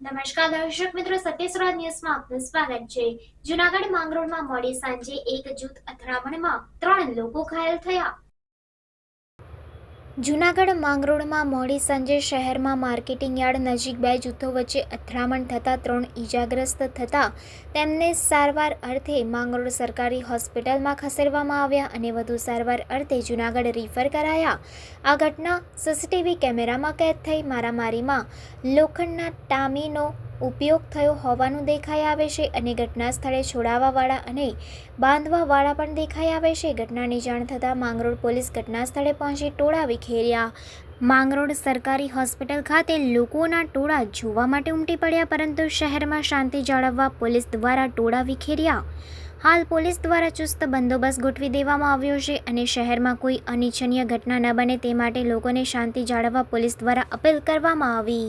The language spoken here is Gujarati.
નમસ્કાર, દર્શક મિત્રો સત્યસ્વરાજ ન્યૂઝમાં આપનું સ્વાગત છે. જુનાગઢ માંગરોળમાં મોડી સાંજે એક જૂથ અથડામણમાં ત્રણ લોકો ઘાયલ થયા. જુનાગઢ માંગરોળમાં મોડી સાંજે શહેરમાં માર્કેટિંગ યાર્ડ નજીક બે જૂથો વચ્ચે અથડામણ થતાં ત્રણ ઈજાગ્રસ્ત થતાં તેમને સારવાર અર્થે માંગરોળ સરકારી હોસ્પિટલમાં ખસેડવામાં આવ્યા અને વધુ સારવાર અર્થે જુનાગઢ રિફર કરાયા. આ ઘટના સીસીટીવી કેમેરામાં કેદ થઈ મારામારીમાં લોખંડના ટામીનો ઉપયોગ થયો હોવાનું દેખાઈ આવે છે અને ઘટના સ્થળે છોડાવવાવાળા અને બાંધવાવાળા પણ દેખાઈ આવે છે. ઘટનાની જાણ થતાં માંગરોળ પોલીસ ઘટના સ્થળે પહોંચી ટોળા વિખેર્યા. માંગરોળ સરકારી હોસ્પિટલ ખાતે લોકોના ટોળા જોવા માટે ઉમટી પડ્યા, પરંતુ શહેરમાં શાંતિ જાળવવા પોલીસ દ્વારા ટોળા વિખેર્યા. હાલ પોલીસ દ્વારા ચુસ્ત બંદોબસ્ત ગોઠવી દેવામાં આવ્યો છે અને શહેરમાં કોઈ અનિચ્છનીય ઘટના ન બને તે માટે લોકોને શાંતિ જાળવવા પોલીસ દ્વારા અપીલ કરવામાં આવી.